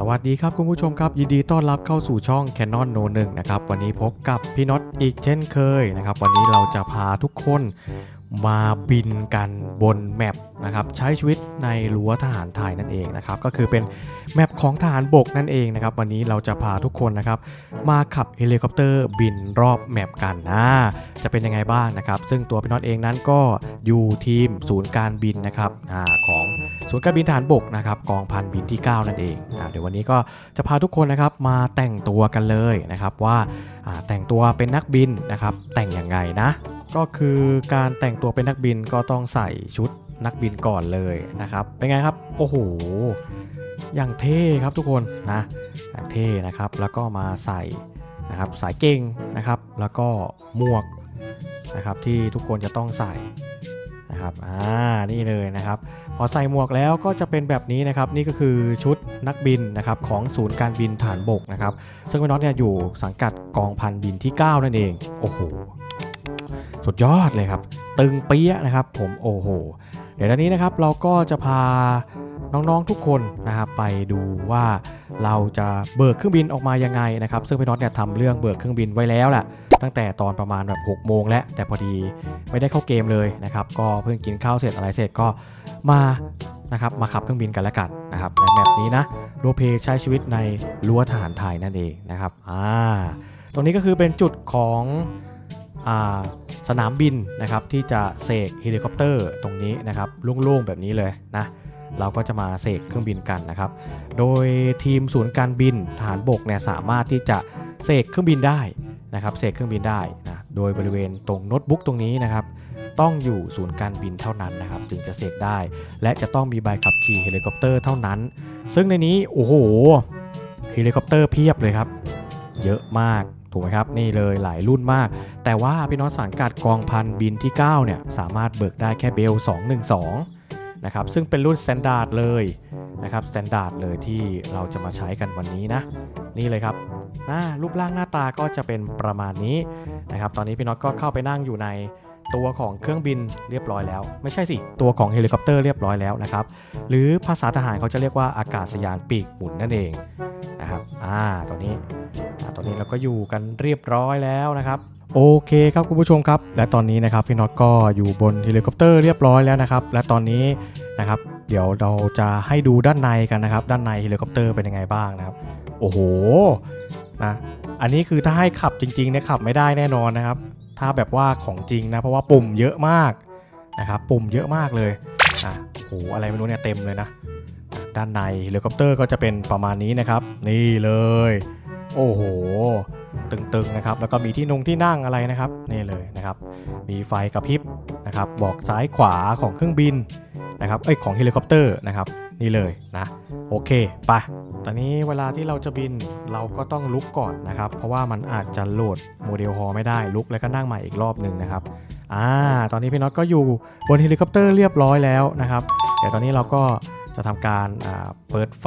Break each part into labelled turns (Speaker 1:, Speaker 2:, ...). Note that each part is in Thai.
Speaker 1: สวัสดีครับคุณผู้ชมครับ ยินดีต้อนรับเข้าสู่ช่อง Canon No 1นะครับวันนี้พบกับพี่น็อตอีกเช่นเคยนะครับ วันนี้เราจะพาทุกคน มาบินกันบนแมปนะครับใช้ชีวิตในรั้วทหารไทยนั่นเองนะครับก็คือเป็นแมปของทหารบกนั่นเองนะครับวันนี้เราจะพาทุกคนนะครับมาขับเฮลิคอปเตอร์บินรอบแมปกันนะจะเป็นยังไงบ้างนะครับ ซึ่งตัวพี่น็อตเองนั้นก็อยู่ทีมศูนย์การบินนะครับอของศูนย์การบินทหารบกนะครับกองพันบินที่ 9 นั่นเองนะเดี๋ยววันนี้ก็จะพาทุกคนนะครับมาแต่งตัวกันเลยนะครับว่าแต่งตัวเป็นนักบินนะครับแต่งย่างไงนะ ก็คือการแต่งตัวเป็นนักบินก็ต้องใส่ชุดนักบินก่อนเลยนะครับ เป็นไงครับ โอ้โห อย่างเท่ครับทุกคนนะอย่างเท่นะครับ แล้วก็มาใส่นะครับสายเก่งนะครับ แล้วก็หมวกนะครับที่ทุกคนจะต้องใส่นะครับ อ่า นี่เลยนะครับ พอใส่หมวกแล้วก็จะเป็นแบบนี้นะครับ นี่ก็คือชุดนักบินนะครับของศูนย์การบินฐานบกนะครับ ซึ่งพี่น็อตเนี่ยอยู่สังกัดกองพันบินที่ 9 นั่นเอง โอ้โห สุดยอดเลยครับ ตึงเปี้ยนะครับ ผมโอ้โห เดี๋ยวตอนนี้นะครับเราก็จะพาน้องๆทุกคนนะครับไปดูว่าเราจะเบิกเครื่องบินออกมายังไงนะครับ ซึ่งพี่น็อตเนี่ยทำเรื่องเบิกเครื่องบินไว้แล้วแหละตั้งแต่ตอนประมาณแบบ6โมงแล้วแต่พอดีไม่ได้เข้าเกมเลยนะครับ ก็เพิ่งกินข้าวเสร็จอะไรเสร็จก็มานะครับมาขับเครื่องบินกันแล้วกันนะครับในแมปนี้นะโรลเพลย์ใช้ชีวิตในรั้วทหารไทยนั่นเองนะครับอ่าตรงนี้ก็คือเป็นจุดของ สนามบินนะครับที่จะเสกเฮลิคอปเตอร์ตรงนี้นะครับโล่งๆแบบนี้เลยนะเราก็จะมาเสกเครื่องบินกันนะครับ โดยทีมศูนย์การบินทหารบกเนี่ยสามารถที่จะเสกเครื่องบินได้นะครับเสกเครื่องบินได้นะโดยบริเวณตรงโน้ตบุ๊กตรงนี้นะครับต้องอยู่ศูนย์การบินเท่านั้นนะครับจึงจะเสกได้ และจะต้องมีใบขับขี่เฮลิคอปเตอร์เท่านั้น ซึ่งในนี้โอ้โหเฮลิคอปเตอร์เพียบเลยครับ เยอะมาก ถูกไหมครับนี่เลยหลายรุ่นมาก แต่ว่าพี่น้องสังกัดกองพันบินที่9เนี่ยสามารถเบิกได้แค่เบล 212นะครับซึ่งเป็นรุ่นสแตนดาร์ดเลยนะครับสแตนดาร์ดเลยที่เราจะมาใช้กันวันนี้นะ นี่เลยครับหน้ารูปร่างหน้าตาก็จะเป็นประมาณนี้นะครับตอนนี้พี่น็อตก็เข้าไปนั่งอยู่ในตัวของเครื่องบินเรียบร้อยแล้ว ไม่ใช่สิตัวของเฮลิคอปเตอร์เรียบร้อยแล้วนะครับหรือภาษาทหารเขาจะเรียกว่าอากาศยานปีกหมุนนั่นเอง นะครับ อ่า ตัวนี้อ่าตัวนี้เราก็อยู่กันเรียบร้อยแล้วนะครับ โอเคครับคุณผู้ชมครับ และตอนนี้นะครับพี่น็อตก็อยู่บนเฮลิคอปเตอร์เรียบร้อยแล้วนะครับ และตอนนี้นะครับ เดี๋ยวเราจะให้ดูด้านในกันนะครับ ด้านในเฮลิคอปเตอร์เป็นยังไงบ้างนะครับ โอ้โห นะ อันนี้คือถ้าให้ขับจริงๆเนี่ยขับไม่ได้แน่นอนนะครับ ถ้าแบบว่าของจริงนะ เพราะว่าปุ่มเยอะมากนะครับ ปุ่มเยอะมากเลยอะโอ้โห อะไรไม่รู้เนี่ยเต็มเลยนะ ด้านในเฮลิคอปเตอร์ก็จะเป็นประมาณนี้นะครับ นี่เลย โอ้โห ตึงๆนะครับ แล้วก็มีที่นงที่นั่งอะไรนะครับ นี่เลยนะครับ มีไฟกระพริบนะครับ บอกซ้ายขวาของเครื่องบินนะครับ เอ้ยของเฮลิคอปเตอร์นะครับนี่เลยนะ โอเคไปตอนนี้เวลาที่เราจะบินเราก็ต้องลุกก่อนนะครับ เพราะว่ามันอาจจะโหลดโมเดลฮอไม่ได้ลุกแล้วก็นั่งใหม่อีกรอบหนึ่งนะครับอ่าตอนนี้พี่น็อตก็อยู่บนเฮลิคอปเตอร์เรียบร้อยแล้วนะครับเดี๋ยวตอนนี้เราก็ จะทำการเปิดไฟ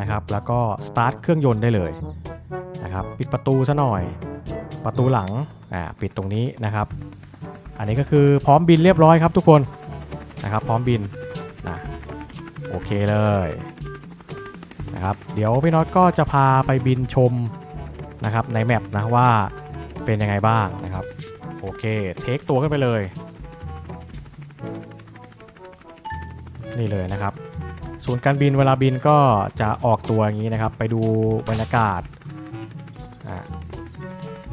Speaker 1: นะครับ แล้วก็สตาร์ทเครื่องยนต์ได้เลยนะครับ ปิดประตูซะหน่อย ประตูหลังปิดตรงนี้นะครับ อันนี้ก็คือพร้อมบินเรียบร้อยครับทุกคนนะครับ พร้อมบินนะโอเคเลยนะครับ เดี๋ยวพี่น็อตก็จะพาไปบินชมนะครับในแมปนะว่าเป็นยังไงบ้างนะครับ โอเค เทคตัวขึ้นไปเลย นี่เลยนะครับ ส่วนการบินเวลาบินก็จะออกตัวอย่างนี้นะครับ ไปดูบรรยากาศ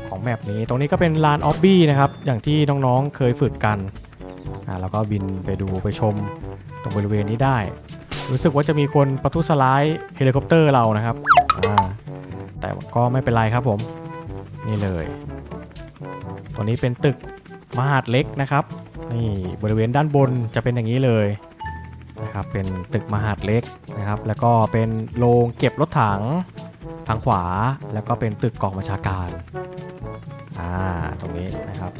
Speaker 1: ของแมปนี้ตรงนี้ก็เป็นลานออบบี้นะครับอย่างที่น้องๆเคยฝึกกันอะแล้วก็บินไปดูไปชมตรงบริเวณนี้ได้ รู้สึกว่าจะมีคนประทุษร้ายเฮลิคอปเตอร์เรานะครับแต่ก็ไม่เป็นไรครับผม นี่เลยตัวนี้เป็นตึกมหาดเล็กนะครับนี่บริเวณด้านบนจะเป็นอย่างนี้เลย นะครับเป็นตึกมหาดเล็กนะครับแล้วก็เป็นโรงเก็บรถถังทางขวา แล้วก็เป็นตึกกองบัญชาการอ่าตรงนี้นะครับ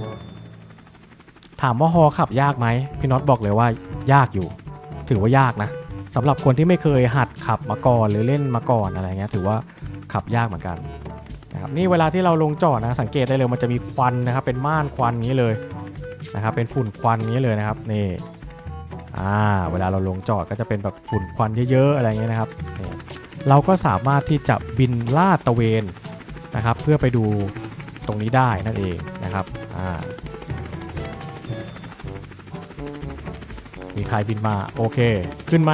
Speaker 1: ถามว่าฮอขับยากไหมพี่น็อตบอกเลยว่ายากอยู่ ถือว่ายากนะสำหรับคนที่ไม่เคยหัดขับมาก่อนหรือเล่นมาก่อนอะไรเงี้ยถือว่าขับยากเหมือนกันนะครับนี่เวลาที่เราลงจอดนะสังเกตได้เลยมันจะมีควันนะครับเป็นม่านควันนี้เลยนะครับเป็นฝุ่นควันนี้เลยนะครับนี่ อ่าเวลาเราลงจอดก็จะเป็นแบบฝุ่นควันเยอะๆอะไรเงี้ยนะครับเราก็สามารถที่จะบินลาดตระเวนนะครับ เพื่อไปดูตรงนี้ได้นั่นเองนะครับอ่ามีใครบินมาโอเค ขึ้นไหม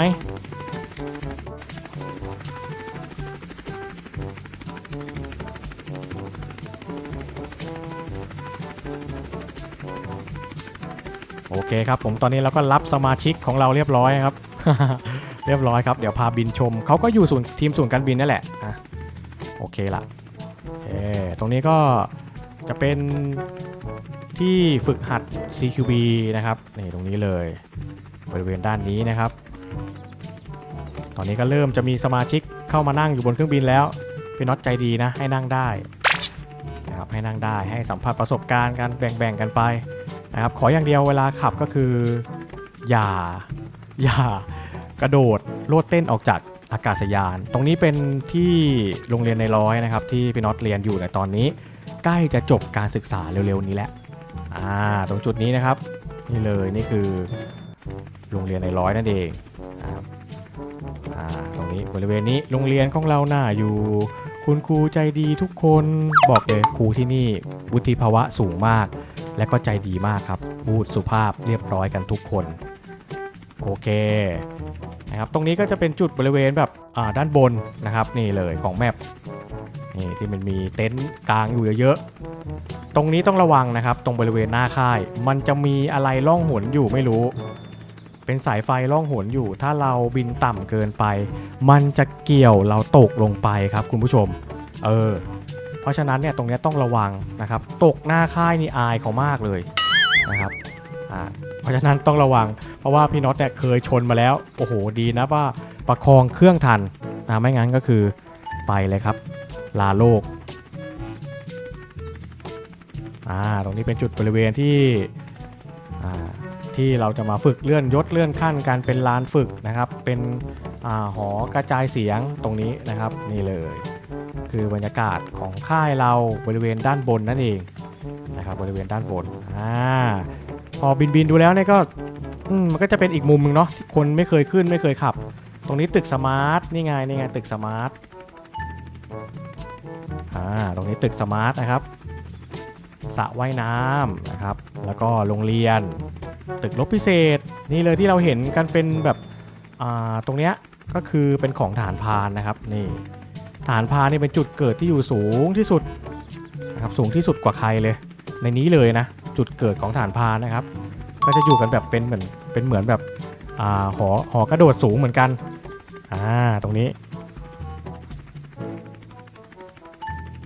Speaker 1: โอเคครับผมตอนนี้เราก็รับสมาชิกของเราเรียบร้อยครับ เรียบร้อยครับเดี๋ยวพาบินชมเขาก็อยู่ศูนย์ทีมศูนย์การบินนั่นแหละอะโอเคละโอเคตรงนี้ก็จะเป็นที่ฝึกหัด CQB นะครับนี่ตรงนี้เลยบริเวณด้านนี้นะครับ ตอนนี้ก็เริ่มจะมีสมาชิกเข้ามานั่งอยู่บนเครื่องบินแล้วพี่น็อตใจดีนะให้นั่งได้นะครับให้นั่งได้ให้สัมผัสประสบการณ์กันแบ่งๆกันไป นะครับขออย่างเดียวเวลาขับก็คือ อย่า อย่ากระโดดโลดเต้นออกจากอากาศยาน ตรงนี้เป็นที่โรงเรียนในร้อยนะครับ ที่พี่น็อตเรียนอยู่ในตอนนี้ ใกล้จะจบการศึกษาเร็วๆนี้แหละอ่าตรงจุดนี้นะครับนี่เลยนี่คือโรงเรียนในร้อยนั่นเองนะครับอ่าตรงนี้บริเวณนี้โรงเรียนของเราหน้าอยู่ คุณครูใจดีทุกคนบอกเลยครูที่นี่วุฒิภาวะสูงมาก และก็ใจดีมากครับ พูดสุภาพเรียบร้อยกันทุกคน โอเคนะครับตรงนี้ก็จะเป็นจุดบริเวณแบบด้านบนนะครับนี่เลยของแมปนี่ที่มันมีเต็นท์กลางอยู่เยอะๆตรงนี้ต้องระวังนะครับ ตรงบริเวณหน้าค่าย มันจะมีอะไรล่องหนอยู่ไม่รู้ เป็นสายไฟล่องหนอยู่ ถ้าเราบินต่ำเกินไป มันจะเกี่ยวเราตกลงไปครับคุณผู้ชม เออ เพราะฉะนั้นเนี่ยตรงนี้ต้องระวังนะครับ ตกหน้าค่ายนี่อายเขามากเลยนะครับเพราะฉะนั้นต้องระวัง เพราะว่าพี่น็อตเนี่ยเคยชนมาแล้ว โอ้โหดีนะว่าประคองเครื่องทันนะไม่งั้นก็คือไปเลยครับ ลาโลกอ่าตรงนี้เป็นจุดบริเวณที่อ่าที่เราจะมาฝึกเลื่อนยศเลื่อนขั้นการเป็นลานฝึกนะครับ เป็นอาหอกระจายเสียงตรงนี้นะครับนี่เลย คือบรรยากาศของค่ายเราบริเวณด้านบนนั่นเองนะครับบริเวณด้านบนอ่าพอบินบินดูแล้วเนี่ยก็มันก็จะเป็นอีกมุมหนึ่งเนาะที่คนไม่เคยขึ้นไม่เคยขับ ตรงนี้ตึกสมาร์ทนี่ไงนี่ไงตึกสมาร์ทอ่าตรงนี้ตึกสมาร์ทนะครับสระว่ายน้ำนะครับ แล้วก็โรงเรียน ตึกลบพิเศษ นี่เลยที่เราเห็นกันเป็นแบบตรงเนี้ยก็คือเป็นของฐานพานนะครับนี่ ฐานพานี่เป็นจุดเกิดที่อยู่สูงที่สุดนะครับสูงที่สุดกว่าใครเลย ในนี้เลยนะ จุดเกิดของฐานพานะครับ ก็จะอยู่กันแบบเป็นเหมือนเป็นเหมือนแบบอ่าหอหอกระโดดสูงเหมือนกันอ่าตรงนี้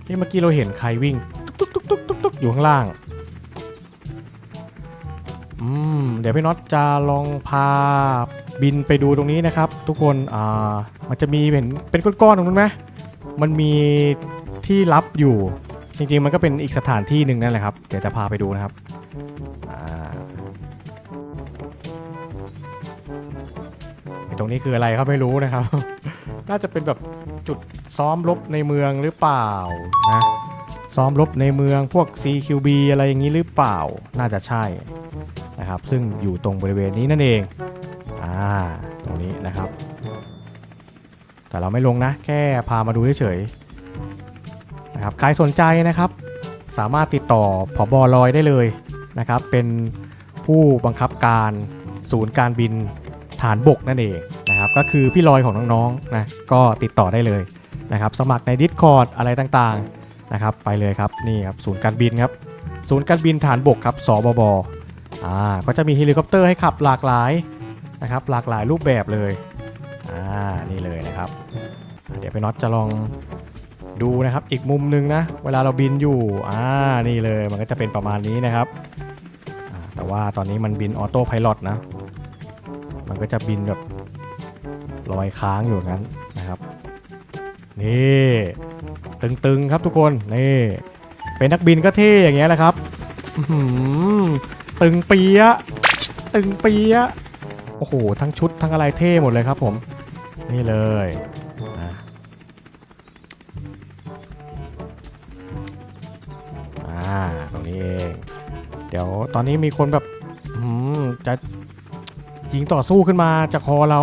Speaker 1: ที่เมื่อกี้เราเห็นใครวิ่งตุ๊กตุ๊กตุ๊กตุ๊กตุ๊กอยู่ข้างล่างอืมเดี๋ยวพี่น็อตจะลองพาบินไปดูตรงนี้นะครับ ทุกคนอ่ามันจะมีเป็นเป็นก้อนๆตรงนู้นไหม มันมีที่ลับอยู่ จริงๆ มันก็เป็นอีกสถานที่หนึ่งนั่นแหละครับ เดี๋ยวจะพาไปดูนะครับตรงนี้คืออะไรครับไม่รู้นะครับ น่าจะเป็นแบบจุดซ้อมรบในเมืองหรือเปล่านะ ซ้อมรบในเมืองพวก CQB อะไรอย่างนี้หรือเปล่า น่าจะใช่นะครับ ซึ่งอยู่ตรงบริเวณนี้นั่นเอง อ่า ตรงนี้นะครับ แต่เราไม่ลงนะ แค่พามาดูเฉยๆนะครับใครสนใจนะครับ สามารถติดต่อผอบอลอยได้เลยนะครับ เป็นผู้บังคับการศูนย์การบินฐานบกนั่นเองนะครับ ก็คือพี่ลอยของน้องๆนะก็ติดต่อได้เลยนะครับ สมัครใน Discord อะไรต่างๆนะครับ ไปเลยครับนี่ครับศูนย์การบินครับ ศูนย์การบินฐานบกครับสบบบอ่าก็จะมีเฮลิคอปเตอร์ให้ขับหลากหลายนะครับหลากหลายรูปแบบเลย อ่านี่เลยนะครับ เดี๋ยวไปน็อตจะลองดูนะครับ อีกมุมหนึ่งนะ เวลาเราบินอยู่อ่านี่เลยมันก็จะเป็นประมาณนี้นะครับ แต่ว่าตอนนี้มันบินออโต้ไพลอตนะ มันก็จะบินแบบลอยค้างอยู่งั้นนะครับ นี่ตึงๆครับทุกคนนี่เป็นนักบินก็เท่อย่างเงี้ยแหละครับตึงเปียะตึงเปียะโอ้โห ทั้งชุดทั้งอะไรเท่หมดเลยครับผม นี่เลยอะอ่าตรงนี้เอง เดี๋ยวตอนนี้มีคนแบบอืมจะยิงต่อสู้ขึ้นมาจากคอเรา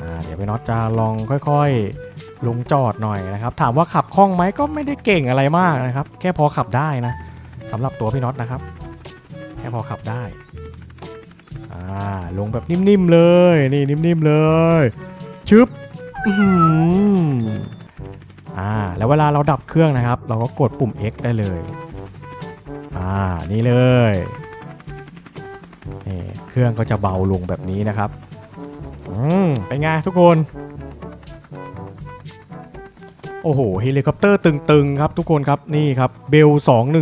Speaker 1: อ่าเดี๋ยวดี๋ยวพี่น็อตจะลองค่อยๆ ลงจอดหน่อยนะครับ ถามว่าขับคล่องไหมก็ไม่ได้เก่งอะไรมากนะครับ แค่พอขับได้นะสำหรับตัวพี่น็อตนะครับ แค่พอขับได้ อ่าลงแบบนิ่มๆเลยนี่นิ่มๆเลยชึบอืมอ่าแล้วเวลาเราดับเครื่องนะครับ เราก็กดปุ่ม X ได้เลยอ่านี่เลยนี่เครื่องก็จะเบาลงแบบนี้นะครับอืมเป็นไงทุกคนโอ้โหเฮลิคอปเตอร์ตึงๆครับทุกคนครับนี่ครับเบล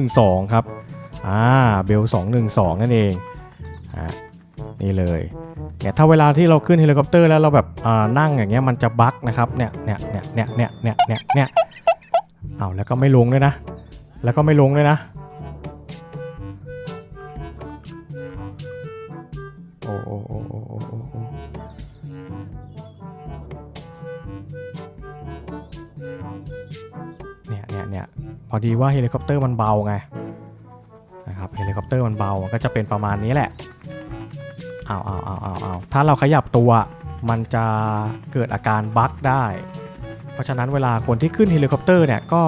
Speaker 1: 212 ครับอ่าเบล212 นั่นเองอ่า นี่เลยเนี่ยถ้าเวลาที่เราขึ้นเฮลิคอปเตอร์แล้วเราแบบนั่งอย่างเงี้ยมันจะบั๊กนะครับเนี่ยเนี่ยเนี่ยเนี่ยเนี่ยเนี่ยเนี่ยเนี่ยเอาแล้วก็ไม่ลงด้วยนะ แล้วก็ไม่ลงด้วยนะ โอ้โอ้โอ้โอ้โอ้โอ้เนี่ยเนี่ยเนี่ยพอดีว่าเฮลิคอปเตอร์มันเบาไงนะครับเฮลิคอปเตอร์มันเบาก็จะเป็นประมาณนี้แหละ เอาเอาเอาเอาเอาถ้าเราขยับตัวมันจะเกิดอาการบั๊กได้ เพราะฉะนั้นเวลาคนที่ขึ้นเฮลิคอปเตอร์เนี่ยก็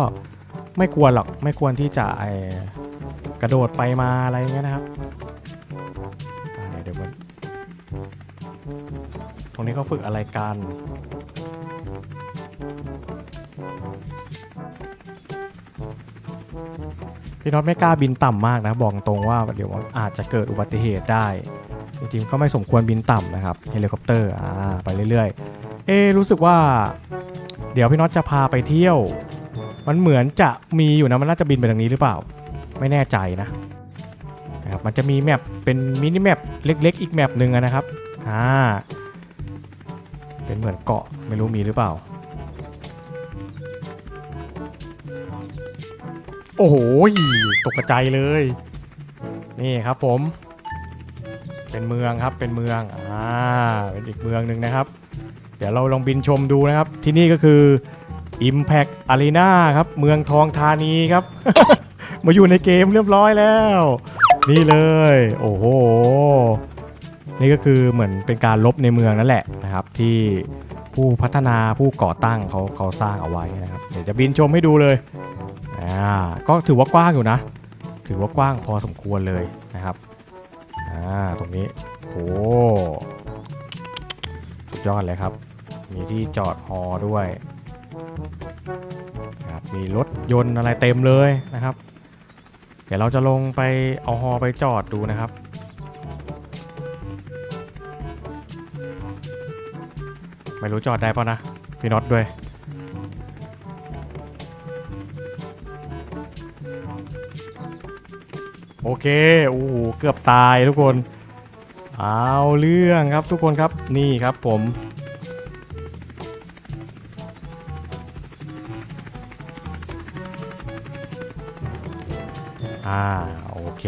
Speaker 1: ไม่ควรหรอกไม่ควรที่จะกระโดดไปมาอะไรเงี้ยนะครับเดี๋ยวเดี๋ยวมันตรงนี้เขาฝึกอะไรกันพี่น็อตไม่กล้าบินต่ำมากนะบอกตรงว่าเดี๋ยวอาจจะเกิดอุบัติเหตุได้ จริงๆก็ไม่สมควรบินต่ำนะครับเฮลิคอปเตอร์อ่าไปเรื่อยๆ เอะรู้สึกว่า เดี๋ยวพี่น็อตจะพาไปเที่ยว มันเหมือนจะมีอยู่นะมันน่าจะบินไปทางนี้หรือเปล่า ไม่แน่ใจนะนะครับมันจะมีแมปเป็นมินิแมปเล็ก ๆ อีกแมปหนึ่งนะครับอ่าเป็นเหมือนเกาะไม่รู้มีหรือเปล่า โอ้โหตกกระจเลย นี่ครับผม เป็นเมืองครับเป็นเมืองอ่าเป็นอีกเมืองหนึ่งนะครับ เดี๋ยวเราลองบินชมดูนะครับ ที่นี่ก็คือ Impact Arena ครับ เมืองทองธานีครับ มาอยู่ในเกมเรียบร้อยแล้ว นี่เลย โอ้โห นี่ก็คือเหมือนเป็นการลบในเมืองนั่นแหละนะครับ ที่ผู้พัฒนาผู้ก่อตั้งเขาเขาสร้างเอาไว้นะครับ เดี๋ยวจะบินชมให้ดูเลยอ่าก็ถือว่ากว้างอยู่นะ ถือว่ากว้างพอสมควรเลยนะครับ อ่า ตรงนี้โอ้สุดยอดเลยครับ มีที่จอดฮอด้วยครับมีรถยนต์อะไรเต็มเลยนะครับ เดี๋ยวเราจะลงไปเอาฮอไปจอดดูนะครับไม่รู้จอดได้ป่ะนะ พี่น็อตด้วย โอเคโอ้โหเกือบตายทุกคน เอาเรื่องครับทุกคนครับนี่ครับผม อ่าโอเค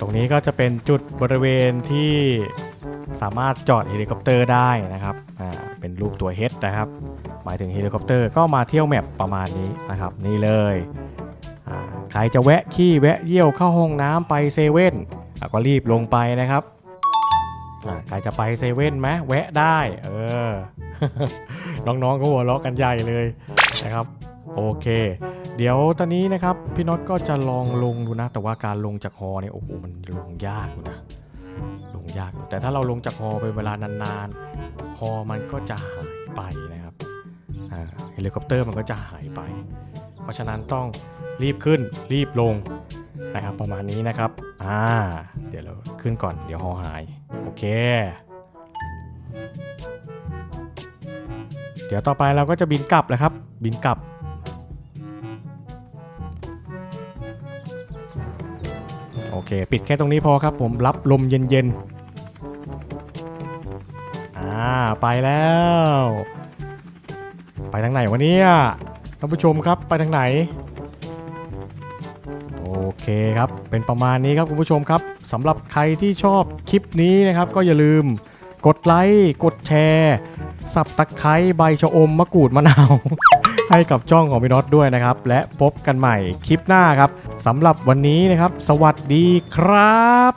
Speaker 1: ตรงนี้ก็จะเป็นจุดบริเวณที่สามารถจอดเฮลิคอปเตอร์ได้นะครับอ่าเป็นรูปตัว H นะครับ หมายถึงเฮลิคอปเตอร์ก็มาเที่ยวแมปประมาณนี้นะครับ นี่เลย ใครจะแวะขี้แวะเยี่ยวเข้าห้องน้ำไปเซเว่นก็รีบลงไปนะครับใครจะไปเซเว่นไหมแวะได้ เออ น้องๆก็หัวเราะกันใหญ่เลยนะครับ โอเค เดี๋ยวตอนนี้นะครับ พี่น็อตก็จะลองลงดูนะ แต่ว่าการลงจากฮอเนี่ยโอ้โหมันลงยากอยู่นะ ลงยากอยู่แต่ถ้าเราลงจากฮอเป็นเวลานานๆฮอมันก็จะหายไปนะครับอ่าเฮลิคอปเตอร์มันก็จะหายไป เพราะฉะนั้นต้องรีบขึ้นรีบลงนะครับประมาณนี้นะครับ อ่า เดี๋ยวเราขึ้นก่อนเดี๋ยวหอหาย โอเค เดี๋ยวต่อไปเราก็จะบินกลับแล้วครับ บินกลับ โอเค ปิดแค่ตรงนี้พอครับผมรับลมเย็นๆ อ่า ไปแล้ว ไปทางไหนวะเนี่ย ท่านผู้ชมครับไปทางไหน โอเคครับ เป็นประมาณนี้ครับคุณผู้ชมครับสำหรับใครที่ชอบคลิปนี้นะครับ ก็อย่าลืมกดไลค์ กดแชร์ สับตะไคร้ใบชะอมมะกรูดมะนาว ให้กับจ้องของพี่น็อตด้วยนะครับ และพบกันใหม่คลิปหน้าครับสำหรับวันนี้นะครับ สวัสดีครับ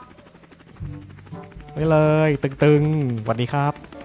Speaker 1: ไปเลยตึงๆสวัสดีครับ